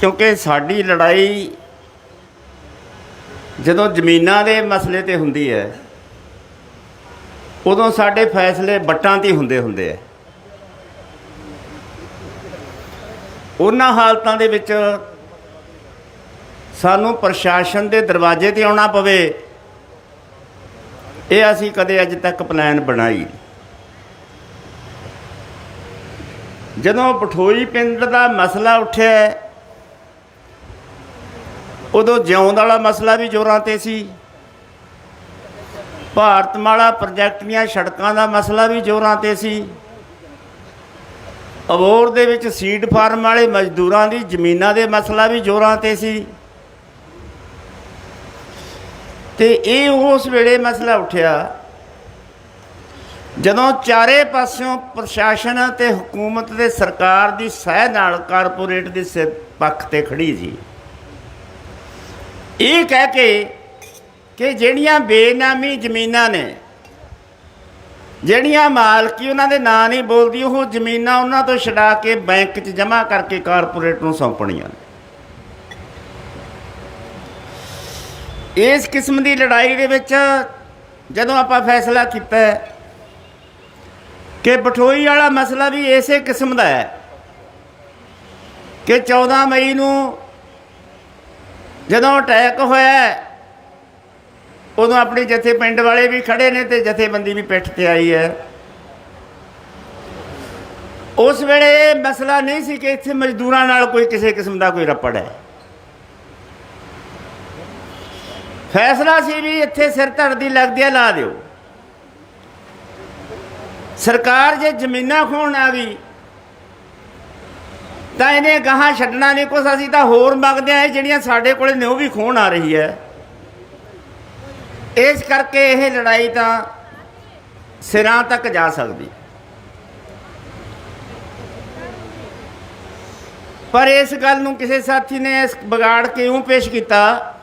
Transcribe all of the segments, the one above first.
ਕਿਉਂਕਿ ਸਾਡੀ ਲੜਾਈ ਜਦੋਂ ਜ਼ਮੀਨਾਂ ਦੇ ਮਸਲੇ ਤੇ ਹੁੰਦੀ ਹੈ, ਉਦੋਂ ਸਾਡੇ ਫੈਸਲੇ ਵੱਟਾਂ ਤੇ ਹੁੰਦੇ ਹੁੰਦੇ ਆ। ਉਹਨਾਂ ਹਾਲਤਾਂ ਦੇ ਵਿੱਚ ਸਾਨੂੰ ਪ੍ਰਸ਼ਾਸਨ ਦੇ ਦਰਵਾਜ਼ੇ ਤੇ ਆਉਣਾ ਪਵੇ, ਇਹ ਅਸੀਂ ਕਦੇ ਅੱਜ ਤੱਕ ਪਲਾਨ ਬਣਾਈ ਜਦੋਂ ਬਠੋਈ ਪਿੰਡ ਦਾ ਮਸਲਾ ਉੱਠਿਆ ਉਦੋਂ ਜਿਉਂਦ ਵਾਲਾ ਮਸਲਾ ਵੀ ਜ਼ੋਰਾਂ ਤੇ ਸੀ। ਭਾਰਤਮਾਲਾ ਪ੍ਰੋਜੈਕਟ ਦੀਆਂ ਸੜਕਾਂ ਦਾ ਮਸਲਾ ਵੀ ਜ਼ੋਰਾਂ ਤੇ ਸੀ। ਅਬੋਰ ਦੇ ਵਿੱਚ ਸੀਡ ਫਾਰਮ ਵਾਲੇ ਮਜ਼ਦੂਰਾਂ ਦੀ ਜ਼ਮੀਨਾਂ ਦੇ ਮਸਲਾ ਵੀ ਜ਼ੋਰਾਂ ਤੇ ਸੀ। ਤੇ ਇਹ ਉਸ ਵੇਲੇ ਮਸਲਾ ਉੱਠਿਆ ਜਦੋਂ ਚਾਰੇ ਪਾਸਿਓਂ ਪ੍ਰਸ਼ਾਸਨ ਤੇ ਹਕੂਮਤ ਦੇ ਸਰਕਾਰ ਦੀ ਸਹਿ ਨਾਲ ਕਾਰਪੋਰੇਟ ਦੇ ਸਿਰ ਪੱਖ ਤੇ ਖੜੀ ਸੀ। ਇਹ ਕਹਿ ਕੇ ਕਿ ਜਿਹੜੀਆਂ ਬੇਨਾਮੀ ਜ਼ਮੀਨਾਂ ਨੇ, ਜਿਹੜੀਆਂ ਮਾਲਕੀ ਉਹਨਾਂ ਦੇ ਨਾਂ ਨਹੀਂ ਬੋਲਦੀ, ਉਹ ਜ਼ਮੀਨਾਂ ਉਹਨਾਂ ਤੋਂ ਛਡਾ ਕੇ ਬੈਂਕ 'ਚ ਜਮ੍ਹਾਂ ਕਰਕੇ ਕਾਰਪੋਰੇਟ ਨੂੰ ਸੌਂਪਣੀਆਂ ਇਸ ਕਿਸਮ ਦੀ ਲੜਾਈ ਦੇ ਵਿੱਚ ਜਦੋਂ ਆਪਾਂ ਫੈਸਲਾ ਕੀਤਾ ਕਿ ਬਠੋਈ ਵਾਲਾ ਮਸਲਾ ਵੀ ਇਸੇ ਕਿਸਮ ਦਾ ਹੈ ਕਿ 14 ਮਈ ਨੂੰ ਜਦੋਂ ਅਟੈਕ ਹੋਇਆ, ਉਦੋਂ ਆਪਣੀ ਜਥੇ ਪਿੰਡ ਵਾਲੇ ਵੀ ਖੜੇ ਨੇ ਤੇ ਜਥੇਬੰਦੀ ਵੀ ਪਿੱਠ ਤੇ ਆਈ ਹੈ। ਉਸ ਵੇਲੇ ਇਹ ਮਸਲਾ ਨਹੀਂ ਸੀ ਕਿ ਇੱਥੇ ਮਜ਼ਦੂਰਾਂ ਨਾਲ ਕੋਈ ਕਿਸੇ ਕਿਸਮ ਦਾ ਕੋਈ ਰੱਪੜ ਹੈ। ਫੈਸਲਾ ਸੀ ਵੀ ਇੱਥੇ ਸਿਰ ਧੜਦੀ ਲੱਗਦੀ ਹੈ, ਲਾ ਦਿਓ। ਸਰਕਾਰ ਜੇ ਜ਼ਮੀਨਾਂ ਖੋਣ ਆ ਗਈ ਤਾਂ ਇਹਨੇ ਗਾਹਾਂ ਛੱਡਣਾ ਨਹੀਂ ਕੁਛ, ਅਸੀਂ ਤਾਂ ਹੋਰ ਮੰਗਦੇ ਆ ਜਿਹੜੀਆਂ ਸਾਡੇ ਕੋਲੇ ਨੇ, ਉਹ ਵੀ ਖੋਣ ਆ ਰਹੀ ਹੈ। ਇਸ ਕਰਕੇ ਇਹ ਲੜਾਈ ਤਾਂ ਸਿਰਾਂ ਤੱਕ ਜਾ ਸਕਦੀ। ਪਰ ਇਸ ਗੱਲ ਨੂੰ ਕਿਸੇ ਸਾਥੀ ਨੇ ਇਸ ਵਿਗਾੜ ਕੇ ਇਉਂ ਪੇਸ਼ ਕੀਤਾ?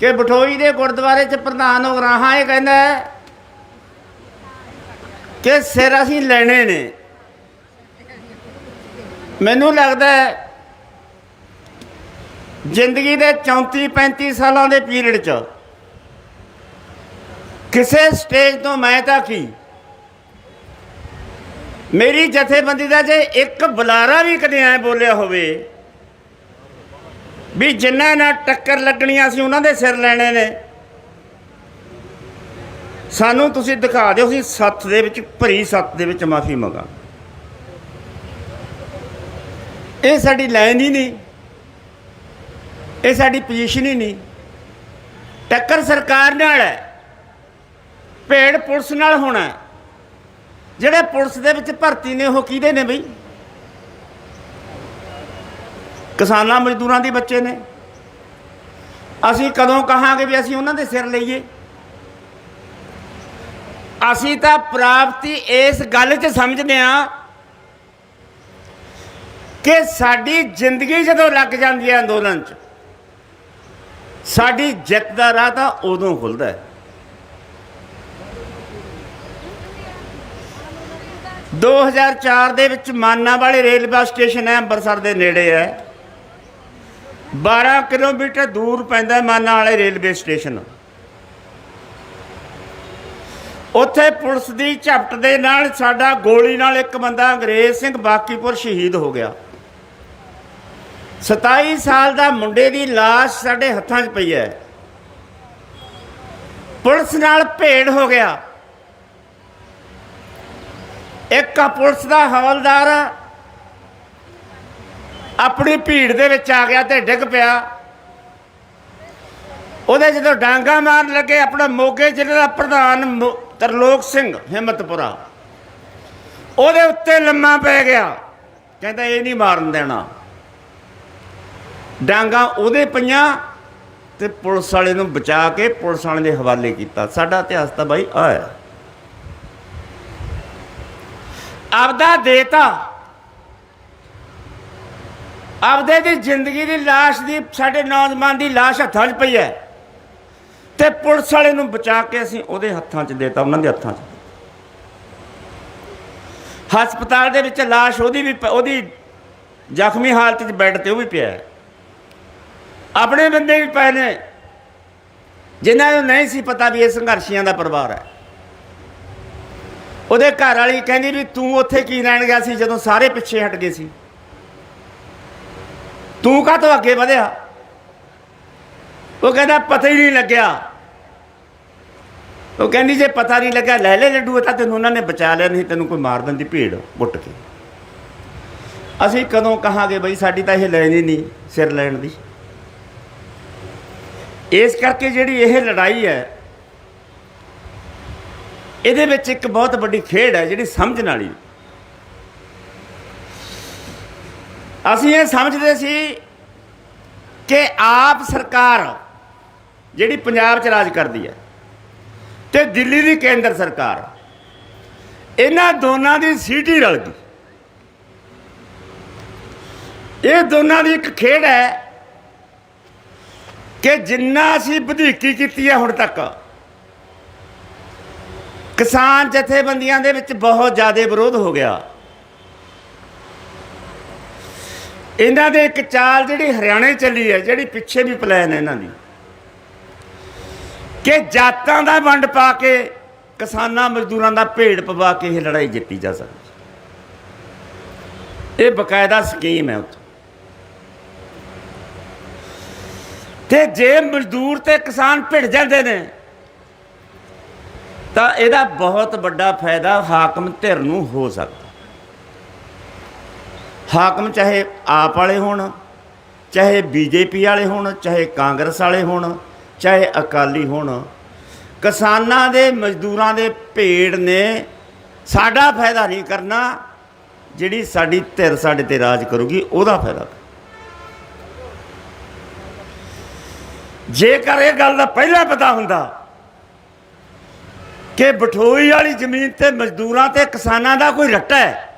ਕਿ ਬਠੋਈ ਦੇ ਗੁਰਦੁਆਰੇ 'ਚ ਪ੍ਰਧਾਨ ਉਗਰਾਹਾਂ ਇਹ ਕਹਿੰਦਾ ਕਿ ਸਿਰ ਅਸੀਂ ਲੈਣੇ ਨੇ। ਮੈਨੂੰ ਲੱਗਦਾ ਹੈ ਜ਼ਿੰਦਗੀ ਦੇ 34 35 ਸਾਲਾਂ ਦੇ ਪੀਰੀਅਡ 'ਚ ਕਿਸੇ ਸਟੇਜ ਤੋਂ ਮੈਂ ਤਾਂ ਕੀ? ਮੇਰੀ ਜਥੇਬੰਦੀ ਦਾ ਜੇ ਇੱਕ ਬੁਲਾਰਾ ਵੀ ਕਦੇ ਐ ਬੋਲਿਆ ਹੋਵੇ ਵੀ ਜਿੰਨਾ ਨਾਲ ਟੱਕਰ ਲੱਗਣੀਆਂ ਸੀ ਉਹਨਾਂ ਦੇ ਸਿਰ ਲੈਣੇ ਨੇ। ਸਾਨੂੰ ਤੁਸੀਂ ਦਿਖਾ ਦਿਓ ਅਸੀਂ ਸੱਤ ਦੇ ਵਿੱਚ, ਭਰੀ ਸੱਤ ਦੇ ਵਿੱਚ ਮਾਫੀ ਮੰਗਾ। ਇਹ ਸਾਡੀ ਲਾਈਨ ਹੀ ਨਹੀਂ। ਇਹ ਸਾਡੀ ਪੋਜੀਸ਼ਨ ਹੀ ਨਹੀਂ। ਟੱਕਰ ਸਰਕਾਰ ਨਾਲ ਹੈ। ਭੇੜ ਪੁਲਿਸ ਨਾਲ ਹੋਣਾ ਜਿਹੜੇ ਪੁਲਿਸ ਦੇ ਵਿੱਚ ਭਰਤੀ ਨੇ, ਉਹ ਕਿਹਦੇ ਨੇ ਬਈ? ਕਿਸਾਨਾਂ ਮਜ਼ਦੂਰਾਂ ਦੇ ਬੱਚੇ ਨੇ। ਅਸੀਂ ਕਦੋਂ ਕਹਾਂਗੇ ਵੀ ਅਸੀਂ ਉਹਨਾਂ ਦੇ ਸਿਰ ਲਈਏ? ਅਸੀਂ ਤਾਂ ਪ੍ਰਾਪਤੀ ਇਸ ਗੱਲ 'ਚ ਸਮਝਦੇ ਹਾਂ ਕਿ ਸਾਡੀ ਜ਼ਿੰਦਗੀ ਜਦੋਂ ਲੱਗ ਜਾਂਦੀ ਹੈ ਅੰਦੋਲਨ 'ਚ, ਸਾਡੀ ਜਿੱਤ ਦਾ ਰਾਹ ਤਾਂ ਉਦੋਂ ਖੁੱਲਦਾ ਹੈ। 2004 ਦੇ ਵਿੱਚ ਮਾਨਾ ਵਾਲੇ ਰੇਲਵੇ ਸਟੇਸ਼ਨ ਹੈ ਅੰਮ੍ਰਿਤਸਰ ਦੇ ਨੇੜੇ ਹੈ। 12 ਕਿਲੋਮੀਟਰ ਦੂਰ ਪੈਂਦਾ ਹੈ ਮਾਨਾ ਵਾਲੇ ਰੇਲਵੇ ਸਟੇਸ਼ਨ। ਉੱਥੇ ਪੁਲਿਸ ਦੀ ਝਪਟ ਦੇ ਨਾਲ ਸਾਡਾ ਗੋਲੀ ਨਾਲ ਇੱਕ ਬੰਦਾ ਅੰਗਰੇਜ਼ ਸਿੰਘ ਬਾਕੀਪੁਰ ਸ਼ਹੀਦ ਹੋ ਗਿਆ। 27 ਸਾਲ ਦਾ ਮੁੰਡੇ ਦੀ ਲਾਸ਼ ਸਾਡੇ ਹੱਥਾਂ 'ਚ ਪਈ ਹੈ। ਪੁਲਿਸ ਨਾਲ ਭੇੜ ਹੋ ਗਿਆ। ਇੱਕ ਆ ਪੁਲਿਸ ਦਾ ਹਵਲਦਾਰ ਆਪਣੀ ਭੀੜ ਦੇ ਵਿੱਚ ਆ ਗਿਆ ਤੇ ਡਿੱਗ ਪਿਆ। ਉਹਦੇ ਜਦੋਂ ਡਾਂਗਾ ਮਾਰਨ ਲੱਗੇ, ਆਪਣਾ ਮੋਗੇ ਜ਼ਿਲ੍ਹੇ ਦਾ ਪ੍ਰਧਾਨ ਤਰਲੋਕ ਸਿੰਘ ਹਿੰਮਤਪੁਰਾ। ਉਹਦੇ ਉੱਤੇ ਲੰਮਾ ਪੈ ਗਿਆ। ਕਹਿੰਦਾ, ਇਹ ਨਹੀਂ ਮਾਰਨ ਦੇਣਾ। ਡਾਂਗਾ ਉਹਦੇ ਪਈਆਂ ਤੇ ਪੁਲਿਸ ਵਾਲੇ ਨੂੰ ਬਚਾ ਕੇ ਪੁਲਿਸ ਵਾਲੇ ਦੇ ਹਵਾਲੇ ਕੀਤਾ। ਸਾਡਾ ਇਤਿਹਾਸ ਤਾਂ ਬਾਈ ਆ ਹੈ। ਆਪਦਾ ਦੇਤਾ, ਆਪਦੇ ਦੀ ਜ਼ਿੰਦਗੀ ਦੀ ਲਾਸ਼ ਦੀ, ਸਾਡੇ ਨੌਜਵਾਨ ਦੀ ਲਾਸ਼ ਹੱਥਾਂ 'ਚ ਪਈ ਹੈ। ਤੇ ਪੁਲਿਸ ਵਾਲੇ ਨੂੰ ਬਚਾ ਕੇ ਅਸੀਂ ਉਹਦੇ ਹੱਥਾਂ 'ਚ ਦੇਤਾ, ਉਹਨਾਂ ਦੇ ਹੱਥਾਂ 'ਚ। ਹਸਪਤਾਲ ਦੇ ਵਿੱਚ ਲਾਸ਼ ਉਹਦੀ ਵੀ ਉਹਦੀ ਜ਼ਖਮੀ ਹਾਲਤ 'ਚ ਬੈੱਡ ਤੇ ਉਹ ਵੀ ਪਿਆ ਹੈ। ਆਪਣੇ ਬੰਦੇ ਵੀ ਪਏ ਨੇ। ਜਿਨ੍ਹਾਂ ਨੂੰ ਨਹੀਂ ਸੀ ਪਤਾ ਵੀ ਇਹ ਸੰਘਰਸ਼ੀਆਂ ਦਾ ਪਰਿਵਾਰ ਹੈ। ਉਹਦੇ ਘਰ ਵਾਲੀ ਕਹਿੰਦੀ ਵੀ ਤੂੰ ਉੱਥੇ ਕੀ ਲੈਣ ਗਿਆ ਸੀ ਜਦੋਂ ਸਾਰੇ ਪਿੱਛੇ ਹਟ ਗਏ ਸੀ? ਤੂੰ ਕਾਹ ਤੋਂ ਅੱਗੇ ਵਧਿਆ? ਉਹ ਕਹਿੰਦਾ, ਪਤਾ ਹੀ ਨਹੀਂ ਲੱਗਿਆ। ਉਹ ਕਹਿੰਦੀ, ਜੇ ਪਤਾ ਨਹੀਂ ਲੱਗਾ ਲੈ ਲੈ ਲੱਡੂ ਤਾਂ ਤੈਨੂੰ ਉਹਨਾਂ ਨੇ ਬਚਾ ਲਿਆ, ਨਹੀਂ ਤੈਨੂੰ ਕੋਈ ਮਾਰ ਦਿੰਦੀ ਭੀੜ ਪੁੱਟ ਕੇ। ਅਸੀਂ ਕਦੋਂ ਕਹਾਂਗੇ ਬਈ, ਸਾਡੀ ਤਾਂ ਇਹ ਲੈਣੀ ਨਹੀਂ ਸਿਰ ਲੈਣ ਦੀ। ਇਸ ਕਰਕੇ ਜਿਹੜੀ ਇਹ ਲੜਾਈ ਹੈ, ਇਹਦੇ ਵਿੱਚ ਇੱਕ ਬਹੁਤ ਵੱਡੀ ਖੇਡ ਹੈ ਜਿਹੜੀ ਸਮਝਣ ਵਾਲੀ। ਅਸੀਂ ਇਹ ਸਮਝਦੇ ਸੀ ਕਿ ਆਪ ਸਰਕਾਰ ਜਿਹੜੀ ਪੰਜਾਬ 'ਚ ਰਾਜ ਕਰਦੀ ਹੈ ਤੇ ਦਿੱਲੀ ਦੀ ਕੇਂਦਰ ਸਰਕਾਰ, ਇਹਨਾਂ ਦੋਨਾਂ ਦੀ ਸੀਟੀ ਰਲ ਗਈ। ਇਹ ਦੋਨਾਂ ਦੀ ਇੱਕ ਖੇਡ ਹੈ ਕਿ ਜਿੰਨਾ ਅਸੀਂ ਵਧੀਕੀ ਕੀਤੀ ਹੈ ਹੁਣ ਤੱਕ, ਕਿਸਾਨ ਜਥੇਬੰਦੀਆਂ ਦੇ ਵਿੱਚ ਬਹੁਤ ਜ਼ਿਆਦਾ ਵਿਰੋਧ ਹੋ ਗਿਆ। ਇਹਨਾਂ ਦੇ ਇੱਕ ਚਾਲ ਜਿਹੜੀ ਹਰਿਆਣੇ ਚੱਲੀ ਹੈ, ਜਿਹੜੀ ਪਿੱਛੇ ਵੀ ਪਲਾਨ ਹੈ ਇਹਨਾਂ ਦੀ, ਕਿ ਜਾਤਾਂ ਦਾ ਵੰਡ ਪਾ ਕੇ ਕਿਸਾਨਾਂ ਮਜ਼ਦੂਰਾਂ ਦਾ ਭੇੜ ਪਵਾ ਕੇ ਇਹ ਲੜਾਈ ਜਿੱਤੀ ਜਾ ਸਕਦੀ। ਇਹ ਬਕਾਇਦਾ ਸਕੀਮ ਹੈ ਉੱਥੇ। ਤੇ ਜੇ ਮਜ਼ਦੂਰ ਤੇ ਕਿਸਾਨ ਭਿੜ ਜਾਂਦੇ ਨੇ, ਤਾਂ ਇਹਦਾ ਬਹੁਤ ਵੱਡਾ ਫਾਇਦਾ ਹਾਕਮ ਧਿਰ ਨੂੰ ਹੋ ਸਕਦਾ। ਹਾਕਮ ਚਾਹੇ ਆਪ ਵਾਲੇ ਹੋਣ, ਚਾਹੇ ਬੀਜੇਪੀ ਵਾਲੇ ਹੋਣ, ਚਾਹੇ ਕਾਂਗਰਸ ਵਾਲੇ ਹੋਣ, ਚਾਹੇ ਅਕਾਲੀ ਹੋਣ, ਕਿਸਾਨਾਂ ਦੇ, ਮਜ਼ਦੂਰਾਂ ਦੇ ਭੇੜ ਨੇ ਸਾਡਾ ਫਾਇਦਾ ਨਹੀਂ ਕਰਨਾ, ਜਿਹੜੀ ਸਾਡੀ ਧਿਰ ਸਾਡੇ ਤੇ ਰਾਜ ਕਰੂਗੀ, ਉਹਦਾ ਫਾਇਦਾ ਜੇਕਰ ਇਹ ਗੱਲ ਦਾ ਪਹਿਲਾਂ ਪਤਾ ਹੁੰਦਾ ਕਿ ਬਠੋਈ ਵਾਲੀ ਜ਼ਮੀਨ ਤੇ ਮਜ਼ਦੂਰਾਂ ਤੇ ਕਿਸਾਨਾਂ ਦਾ ਕੋਈ ਰੱਟਾ ਹੈ,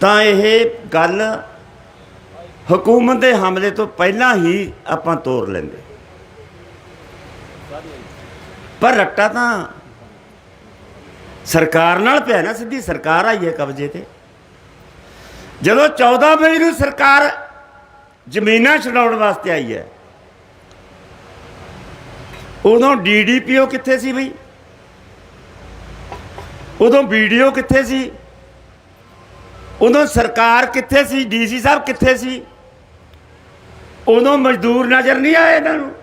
ਤਾਂ ਇਹ ਗੱਲ ਹਕੂਮਤ ਦੇ ਹਮਲੇ ਤੋਂ ਪਹਿਲਾਂ ਹੀ ਆਪਾਂ ਤੋੜ ਲੈਂਦੇ। ਪਰ ਰੱਟਾ ਤਾਂ ਸਰਕਾਰ ਨਾਲ ਪਿਆ ਨਾ ਸਿੱਧੀ, ਸਰਕਾਰ ਆਈ ਹੈ ਕਬਜ਼ੇ ਤੇ। ਜਦੋਂ 14 ਮਈ ਨੂੰ ਸਰਕਾਰ ਜ਼ਮੀਨਾਂ ਛਡਾਉਣ ਵਾਸਤੇ ਆਈ ਹੈ। ਉਦੋਂ ਡੀਡੀਪੀਓ ਕਿੱਥੇ ਸੀ ਬਈ? ਉਦੋਂ ਵੀਡੀਓ ਕਿੱਥੇ ਸੀ? ਉਦੋਂ ਸਰਕਾਰ ਕਿੱਥੇ ਸੀ? ਡੀਸੀ ਸਾਹਿਬ ਕਿੱਥੇ ਸੀ? ਉਦੋਂ ਮਜ਼ਦੂਰ ਨਜ਼ਰ ਨਹੀਂ ਆਏ ਇਹਨਾਂ ਨੂੰ।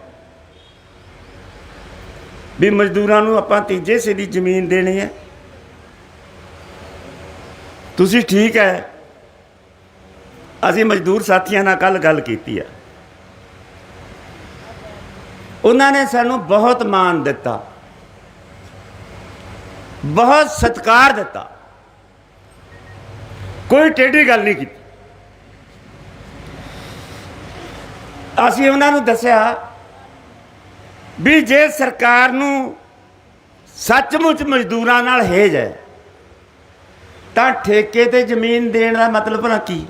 ਵੀ ਮਜ਼ਦੂਰਾਂ ਨੂੰ ਆਪਾਂ ਤੀਜੇ ਸੇ ਦੀ ਜ਼ਮੀਨ ਦੇਣੀ ਹੈ। ਤੁਸੀਂ ਠੀਕ ਹੈ। ਅਸੀਂ ਮਜ਼ਦੂਰ ਸਾਥੀਆਂ ਨਾਲ ਕੱਲ ਗੱਲ ਕੀਤੀ ਹੈ ਉਹਨਾਂ ਨੇ ਸਾਨੂੰ ਬਹੁਤ ਮਾਣ ਦਿੱਤਾ। ਬਹੁਤ ਸਤਿਕਾਰ ਦਿੱਤਾ। ਕੋਈ ਟੇਢੀ ਗੱਲ ਨਹੀਂ ਕੀਤੀ। ਅਸੀਂ ਉਹਨਾਂ ਨੂੰ ਦੱਸਿਆ ਵੀ ਜੇ ਸਰਕਾਰ ਨੂੰ ਸੱਚਮੁੱਚ ਮਜ਼ਦੂਰਾਂ ਨਾਲ ਹੇਜ ਹੈ, ਤਾਂ ਠੇਕੇ ਤੇ ਜ਼ਮੀਨ ਦੇਣ ਦਾ ਮਤਲਬ ਭਲਾ ਕੀ?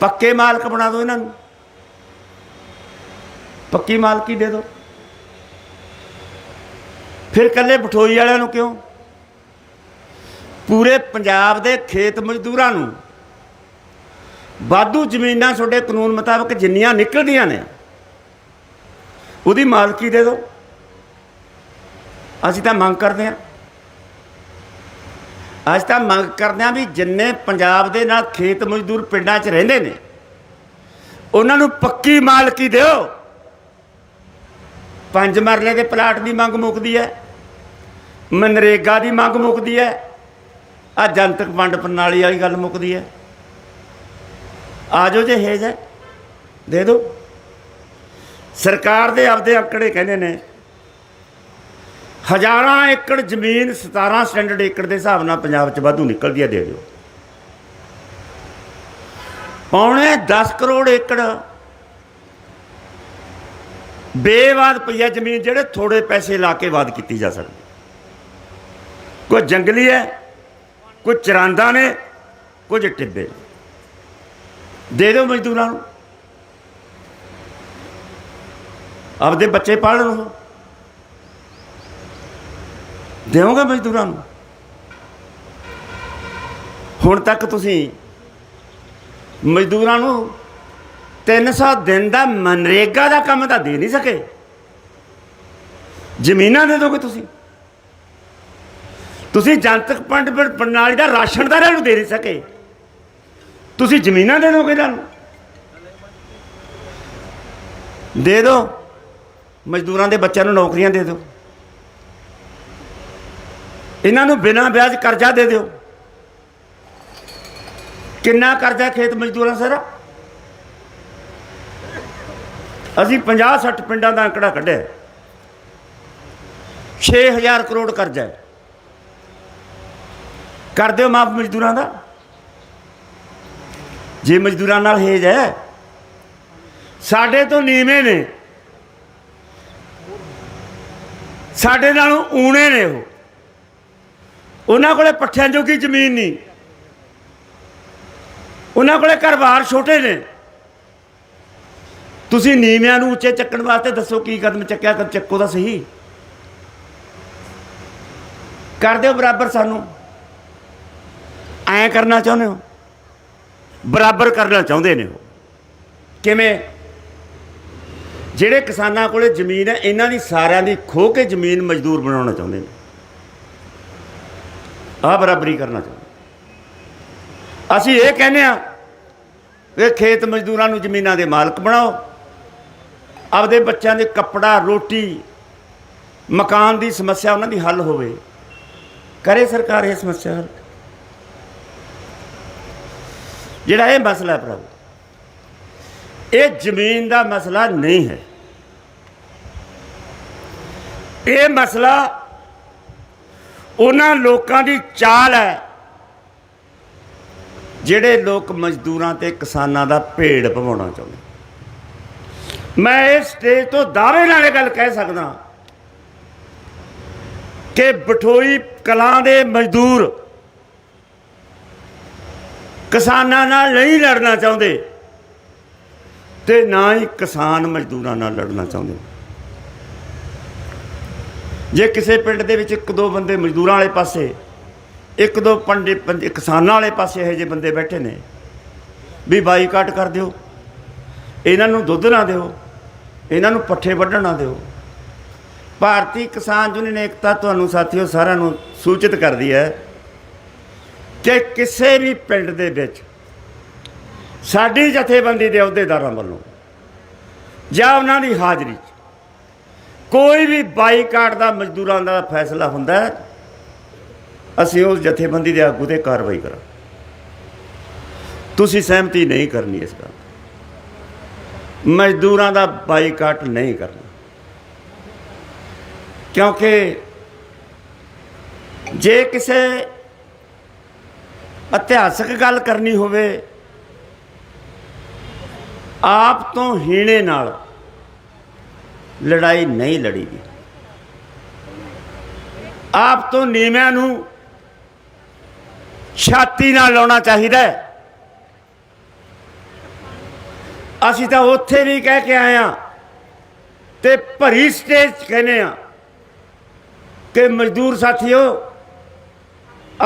ਪੱਕੇ ਮਾਲਕ ਬਣਾ ਦਿਓ ਇਹਨਾਂ ਨੂੰ। ਪੱਕੀ ਮਾਲਕੀ ਦੇ ਦਿਓ ਫਿਰ ਕੱਲੇ ਬਠੋਈ ਵਾਲਿਆਂ ਨੂੰ ਕਿਉਂ? ਪੂਰੇ ਪੰਜਾਬ ਦੇ ਖੇਤ ਮਜ਼ਦੂਰਾਂ ਨੂੰ। ਵਾਧੂ ਜ਼ਮੀਨਾਂ ਤੁਹਾਡੇ ਕਾਨੂੰਨ ਮੁਤਾਬਕ ਜਿੰਨੀਆਂ ਨਿਕਲਦੀਆਂ ਨੇ, ਉਹਦੀ ਮਾਲਕੀ ਦੇ ਦਿਓ ਅਸੀਂ ਤਾਂ ਮੰਗ ਕਰਦੇ ਹਾਂ। ਅੱਜ ਤਾਂ ਮੰਗ ਕਰਦੇ ਹਾਂ ਵੀ ਜਿੰਨੇ ਪੰਜਾਬ ਦੇ ਨਾਲ ਖੇਤ ਮਜ਼ਦੂਰ ਪਿੰਡਾਂ 'ਚ ਰਹਿੰਦੇ ਨੇ, ਉਹਨਾਂ ਨੂੰ ਪੱਕੀ ਮਾਲਕੀ ਦਿਓ। ਪੰਜ ਮਰਲੇ ਦੇ ਪਲਾਟ ਦੀ ਮੰਗ ਮੁੱਕਦੀ ਹੈ, ਮਨਰੇਗਾ ਦੀ ਮੰਗ ਮੁੱਕਦੀ ਹੈ ਆ ਜਨਤਕ ਵੰਡ ਪ੍ਰਣਾਲੀ ਵਾਲੀ ਗੱਲ ਮੁੱਕਦੀ ਹੈ। ਆਜੋ ਜੇ ਹੇਜ ਹੈ, ਦੇ ਦਿਓ। ਸਰਕਾਰ ਦੇ ਆਪਦੇ ਅੰਕੜੇ ਕਹਿੰਦੇ ਨੇ ਹਜ਼ਾਰਾਂ ਏਕੜ ਜ਼ਮੀਨ 17 ਸਟੈਂਡਰਡ ਏਕੜ ਦੇ ਹਿਸਾਬ ਨਾਲ ਪੰਜਾਬ 'ਚ ਵਾਧੂ ਨਿਕਲਦੀ ਹੈ ਦੇ ਦਿਓ। ਪੌਣੇ 10 ਕਰੋੜ ਏਕੜ ਬੇਵਾਦ ਪਈ ਹੈ ਜ਼ਮੀਨ ਜਿਹੜੇ ਥੋੜੇ ਪੈਸੇ ਲਾ ਕੇ ਵਾਦ ਕੀਤੀ ਜਾ ਸਕਦੀ। ਕੋਈ ਜੰਗਲੀ ਹੈ, ਕੋਈ ਚਰਾਂਦਾ ਨੇ, ਕੁਝ ਟਿੱਬੇ ਦੇ ਦਿਓ ਮਜ਼ਦੂਰਾਂ ਨੂੰ। ਆਪਦੇ ਬੱਚੇ ਪਾਲਣ ਉਹ ਦੇਵੋਗੇ ਮਜ਼ਦੂਰਾਂ ਨੂੰ? ਹੁਣ ਤੱਕ ਤੁਸੀਂ ਮਜ਼ਦੂਰਾਂ ਨੂੰ 300 ਦਿਨ ਦਾ ਮਨਰੇਗਾ ਦਾ ਕੰਮ ਤਾਂ ਦੇ ਨਹੀਂ ਸਕੇ। ਜ਼ਮੀਨਾਂ ਦੇ ਦੋਗੇ ਤੁਸੀਂ? ਤੁਸੀਂ ਜਨਤਕ ਪੰਡ ਪ੍ਰਣਾਲੀ ਦਾ ਰਾਸ਼ਨ ਦਾ ਇਹਨਾਂ ਨੂੰ ਦੇ ਨਹੀਂ ਸਕੇ। ਤੁਸੀਂ ਜ਼ਮੀਨਾਂ ਦੇ ਦੋਗੇ ਇਹਨਾਂ ਨੂੰ? ਦੇ ਦਿਓ ਮਜ਼ਦੂਰਾਂ ਦੇ ਬੱਚਿਆਂ ਨੂੰ ਨੌਕਰੀਆਂ ਦੇ ਦਿਓ ਇਹਨਾਂ ਨੂੰ ਬਿਨਾਂ ਵਿਆਜ ਕਰਜ਼ਾ ਦੇ ਦਿਓ। ਕਿੰਨਾ ਕਰਜ਼ਾ ਖੇਤ ਮਜ਼ਦੂਰਾਂ ਸਾਰਾ? ਅਸੀਂ 50 60 ਪਿੰਡਾਂ ਦਾ ਅੰਕੜਾ ਕੱਢਿਆ। 6000 ਕਰੋੜ ਕਰਜ਼ਾ ਹੈ। ਕਰ ਦਿਓ ਮਾਫ ਮਜ਼ਦੂਰਾਂ ਦਾ। ਜੇ ਮਜ਼ਦੂਰਾਂ ਨਾਲ ਹੇਜ ਹੈ, ਸਾਡੇ ਤੋਂ ਨੀਵੇਂ ਨੇ। ਸਾਡੇ ਨਾਲੋਂ ਊਣੇ ਨੇ ਉਹ। ਉਹਨਾਂ ਕੋਲੇ ਪੱਠਿਆਂ ਜੋਗੀ ਜ਼ਮੀਨ ਨਹੀਂ। ਉਹਨਾਂ ਕੋਲੇ ਘਰ-ਬਾਰ ਛੋਟੇ ਨੇ। ਤੁਸੀਂ ਨੀਵਿਆਂ ਨੂੰ ਉੱਚੇ ਚੱਕਣ ਵਾਸਤੇ ਦੱਸੋ ਕੀ ਕਦਮ ਚੱਕਿਆ ਕਦ ਚੱਕੋ ਤਾਂ ਸਹੀ। ਕਰ ਦਿਓ ਬਰਾਬਰ ਸਾਨੂੰ। ਐਂ ਕਰਨਾ ਚਾਹੁੰਦੇ ਹੋ? ਬਰਾਬਰ ਕਰਨਾ ਚਾਹੁੰਦੇ ਨੇ ਉਹ। ਕਿਵੇਂ? ਜਿਹੜੇ ਕਿਸਾਨਾਂ ਕੋਲੇ ਜ਼ਮੀਨ ਹੈ, ਇਹਨਾਂ ਦੀ ਸਾਰਿਆਂ ਦੀ ਖੋਹ ਕੇ ਜ਼ਮੀਨ ਮਜ਼ਦੂਰ ਬਣਾਉਣਾ ਚਾਹੁੰਦੇ ਨੇ। ਆ ਬਰਾਬਰੀ ਕਰਨਾ ਚਾਹੁੰਦੇ ਅਸੀਂ ਇਹ ਕਹਿੰਦੇ ਆ ਕਿ ਖੇਤ ਮਜ਼ਦੂਰਾਂ ਨੂੰ ਜ਼ਮੀਨਾਂ ਦੇ ਮਾਲਕ ਬਣਾਓ, ਆਪਦੇ ਬੱਚਿਆਂ ਦੇ ਕੱਪੜਾ, ਰੋਟੀ, ਮਕਾਨ ਦੀ ਸਮੱਸਿਆ ਉਹਨਾਂ ਦੀ ਹੱਲ ਹੋਵੇ। ਕਰੇ ਸਰਕਾਰ ਇਹ ਸਮੱਸਿਆ ਹੱਲ? ਜਿਹੜਾ ਇਹ ਮਸਲਾ ਹੈ ਪ੍ਰਭੂ ਇਹ ਜ਼ਮੀਨ ਦਾ ਮਸਲਾ ਨਹੀਂ ਹੈ। ਇਹ ਮਸਲਾ ਉਹਨਾਂ ਲੋਕਾਂ ਦੀ ਚਾਲ ਹੈ। ਜਿਹੜੇ ਲੋਕ ਮਜ਼ਦੂਰਾਂ ਤੇ ਕਿਸਾਨਾਂ ਦਾ ਭੇੜ ਭਵਾਉਣਾ ਚਾਹੁੰਦੇ ਮੈਂ ਇਸ ਸਟੇਜ ਤੋਂ ਦਾਅਵੇ ਨਾਲ ਇਹ ਗੱਲ ਕਹਿ ਸਕਦਾ ਕਿ ਬਠੋਈ ਕਲਾਂ ਦੇ ਮਜ਼ਦੂਰ ਕਿਸਾਨਾਂ ਨਾਲ ਨਹੀਂ ਲੜਨਾ ਚਾਹੁੰਦੇ ਤੇ ਨਾ ਹੀ ਕਿਸਾਨ ਮਜ਼ਦੂਰਾਂ ਨਾਲ ਲੜਨਾ ਚਾਹੁੰਦੇ। ਜੇ ਕਿਸੇ ਪਿੰਡ ਦੇ ਵਿੱਚ ਇੱਕ ਦੋ ਬੰਦੇ ਮਜ਼ਦੂਰਾਂ ਵਾਲੇ ਪਾਸੇ, ਇੱਕ ਦੋ ਪੰਡੇ ਪੰਜ- ਕਿਸਾਨਾਂ ਵਾਲੇ ਪਾਸੇ ਇਹੋ ਜਿਹੇ ਬੰਦੇ ਬੈਠੇ ਨੇ, ਵੀ ਬਾਈਕਾਟ ਕਰ ਦਿਓ, ਇਹਨਾਂ ਨੂੰ ਦੁੱਧ ਨਾ ਦਿਓ, ਇਹਨਾਂ ਨੂੰ ਪੱਠੇ ਵੱਢਣ ਨਾ ਦਿਓ। ਭਾਰਤੀ ਕਿਸਾਨ ਯੂਨੀਅਨ ਏਕਤਾ ਤੁਹਾਨੂੰ ਸਾਥੀਓ ਸਾਰਿਆਂ ਨੂੰ ਸੂਚਿਤ ਕਰਦੀ ਹੈ ਕਿ ਕਿਸੇ ਵੀ ਪਿੰਡ ਦੇ ਵਿੱਚ ਸਾਡੀ ਜਥੇਬੰਦੀ ਦੇ ਅਹੁਦੇਦਾਰਾਂ ਵੱਲੋਂ ਜਾਂ ਉਹਨਾਂ ਦੀ ਹਾਜ਼ਰੀ ਕੋਈ ਵੀ ਬਾਈਕਾਟ ਦਾ ਮਜ਼ਦੂਰਾਂ ਦਾ ਫੈਸਲਾ ਹੁੰਦਾ ਅਸੀਂ ਉਸ ਜਥੇਬੰਦੀ ਦੇ ਆਗੂ ਤੇ ਕਾਰਵਾਈ ਕਰਾਂ ਤੁਸੀਂ ਸਹਿਮਤੀ ਨਹੀਂ ਕਰਨੀ ਇਸ ਗੱਲ ਮਜ਼ਦੂਰਾਂ ਦਾ ਬਾਈਕਾਟ ਨਹੀਂ ਕਰਨਾ। ਕਿਉਂਕਿ ਜੇ ਕਿਸੇ ਇਤਿਹਾਸਕ ਗੱਲ ਕਰਨੀ ਹੋਵੇ, ਆਪ ਤੋਂ ਹੀਣੇ ਨਾਲ ਲੜਾਈ ਨਹੀਂ ਲੜੀ ਦੀ ਆਪ ਤੋਂ ਨੀਵਿਆਂ ਨੂੰ ਛਾਤੀ ਨਾਲ ਲਾਉਣਾ ਚਾਹੀਦਾ ਹੈ। ਅਸੀਂ ਤਾਂ ਉੱਥੇ ਵੀ ਕਹਿ ਕੇ ਆਏ ਆ ਤੇ ਭਰੀ ਸਟੇਜ 'ਚ ਕਹਿੰਦੇ ਆ ਕਿ ਮਜ਼ਦੂਰ ਸਾਥੀਓ,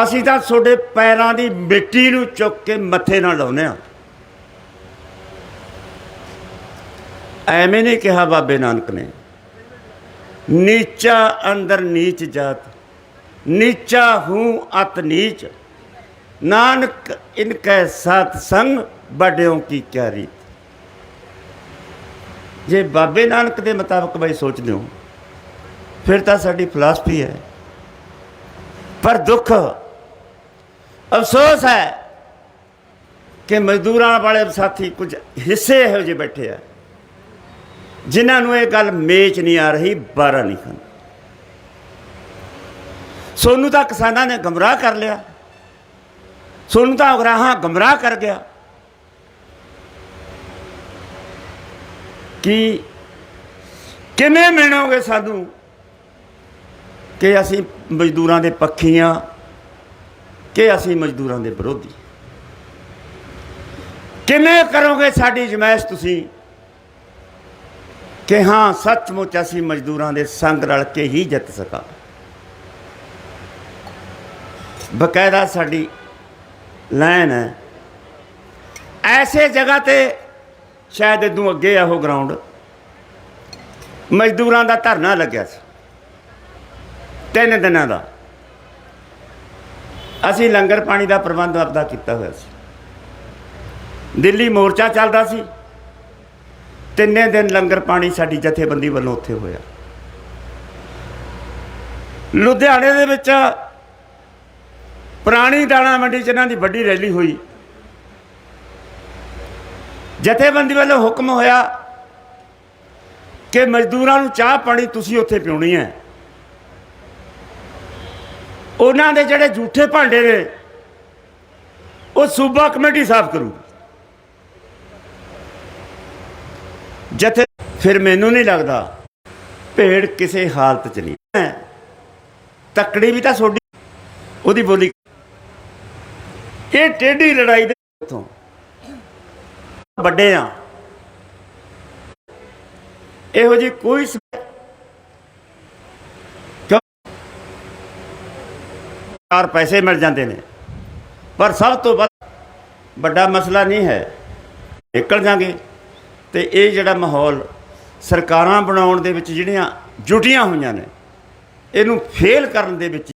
ਅਸੀਂ ਤਾਂ ਤੁਹਾਡੇ ਪੈਰਾਂ ਦੀ ਮਿੱਟੀ ਨੂੰ ਚੁੱਕ ਕੇ ਮੱਥੇ ਨਾਲ ਲਾਉਨੇ ਆ ਐਵੇਂ ਨਹੀਂ ਕਿਹਾ ਬਾਬੇ ਨਾਨਕ ਨੇ। ਨੀਚਾ ਅੰਦਰ ਨੀਚ ਜਾਤ, ਨੀਚਾ ਹੂੰ ਅਤ ਨੀਚ। ਨਾਨਕ ਇਨਕੈ ਸਾਥ ਸੰਗ ਬੜਿਓਂ ਕੀ ਕਿਆ ਰੀਤ। ਜੇ ਬਾਬੇ ਨਾਨਕ ਦੇ ਮੁਤਾਬਕ ਬਈ ਸੋਚਦੇ ਹੋ, ਫਿਰ ਤਾਂ ਸਾਡੀ ਫਿਲਾਸਫੀ ਹੈ। ਪਰ ਦੁੱਖ, ਅਫਸੋਸ ਹੈ ਕਿ ਮਜ਼ਦੂਰਾਂ ਵਾਲੇ ਸਾਥੀ ਕੁਝ ਹਿੱਸੇ ਇਹੋ ਜਿਹੇ ਬੈਠੇ ਆ। ਜਿਨ੍ਹਾਂ ਨੂੰ ਇਹ ਗੱਲ ਮੇਚ ਨਹੀਂ ਆ ਰਹੀ, ਬਾਰਾ ਨਹੀਂ ਖਾਨ ਸੋਨੂੰ ਤਾਂ ਕਿਸਾਨਾਂ ਨੇ ਗਮਰਾਹ ਕਰ ਲਿਆ। ਸੋਨੂੰ ਤਾਂ ਉਗਰਾਹਾਂ ਗਮਰਾਹ ਕਰ ਗਿਆ। ਕਿ ਕਿਵੇਂ ਮਿਲੋਗੇ ਸਾਨੂੰ ਕਿ ਅਸੀਂ ਮਜ਼ਦੂਰਾਂ ਦੇ ਪੱਖੀਆਂ ਕਿ ਅਸੀਂ ਮਜ਼ਦੂਰਾਂ ਦੇ ਵਿਰੋਧੀ ਕਿਵੇਂ ਕਰੋਗੇ ਸਾਡੀ ਜਮਾਇਸ਼ ਤੁਸੀਂ? ਕਿ ਹਾਂ, ਸੱਚਮੁੱਚ ਅਸੀਂ ਮਜ਼ਦੂਰਾਂ ਦੇ ਸੰਗ ਰਲ ਕੇ ਹੀ ਜਿੱਤ ਸਕਾਂ। ਬਕਾਇਦਾ ਸਾਡੀ ਲਾਈਨ ਹੈ। ਐਸੇ ਜਗ੍ਹਾ ਤੇ ਸ਼ਾਇਦ ਇਦੋਂ ਅੱਗੇ ਆ ਉਹ ਗਰਾਊਂਡ ਮਜ਼ਦੂਰਾਂ ਦਾ ਧਰਨਾ ਲੱਗਿਆ ਸੀ। ਤਿੰਨ ਦਿਨਾਂ ਦਾ। ਅਸੀਂ ਲੰਗਰ ਪਾਣੀ ਦਾ ਪ੍ਰਬੰਧ ਆਪਦਾ ਕੀਤਾ ਹੋਇਆ ਸੀ। ਦਿੱਲੀ ਮੋਰਚਾ ਚੱਲਦਾ ਸੀ। ਤਿੰਨੇ ਦਿਨ ਲੰਗਰ ਪਾਣੀ ਸਾਡੀ ਜਥੇਬੰਦੀ ਵੱਲੋਂ ਉੱਥੇ ਹੋਇਆ। ਲੁਧਿਆਣੇ ਦੇ ਵਿੱਚ ਪੁਰਾਣੀ ਦਾਣਾ ਮੰਡੀ 'ਚ ਇਹਨਾਂ ਦੀ ਵੱਡੀ ਰੈਲੀ ਹੋਈ। ਜਥੇਬੰਦੀ ਵੱਲੋਂ ਹੁਕਮ ਹੋਇਆ ਕਿ ਮਜ਼ਦੂਰਾਂ ਨੂੰ ਚਾਹ ਪਾਣੀ ਤੁਸੀਂ ਉੱਥੇ ਪਿਉਣੀ ਹੈ। ਉਹਨਾਂ ਦੇ ਜਿਹੜੇ ਝੂਠੇ ਭਾਂਡੇ ਨੇ, ਉਹ ਸੂਬਾ ਕਮੇਟੀ ਸਾਫ਼ ਕਰੂ। ਜਥੇ ਫਿਰ ਮੈਨੂੰ ਨਹੀਂ ਲੱਗਦਾ ਭੇੜ ਕਿਸੇ ਹਾਲਤ 'ਚ ਨਹੀਂ। ਹੈ। ਤੱਕੜੀ ਵੀ ਤਾਂ ਸੋਡੀ। ਉਹਦੀ ਬੋਲੀ ਇਹ ਟੇਢੀ ਲੜਾਈ ਦੇ ਤੋਂ ਵੱਡੇ ਆ। ਇਹੋ ਜੀ ਕੋਈ ਕਿਉਂ? ਚਾਰ ਪੈਸੇ ਮਿਲ ਜਾਂਦੇ ਨੇ। ਪਰ ਸਭ ਤੋਂ ਵੱਧ ਵੱਡਾ ਮਸਲਾ ਨਹੀਂ ਹੈ। ਨਿਕਲ ਜਾਗੇ। ਤੇ ਇਹ ਜਿਹੜਾ ਮਾਹੌਲ ਸਰਕਾਰਾਂ ਬਣਾਉਣ ਦੇ ਵਿੱਚ ਜਿਹੜੀਆਂ ਜੁਟੀਆਂ ਹੋਈਆਂ ਨੇ, ਇਹਨੂੰ ਫੇਲ ਕਰਨ ਦੇ ਵਿੱਚ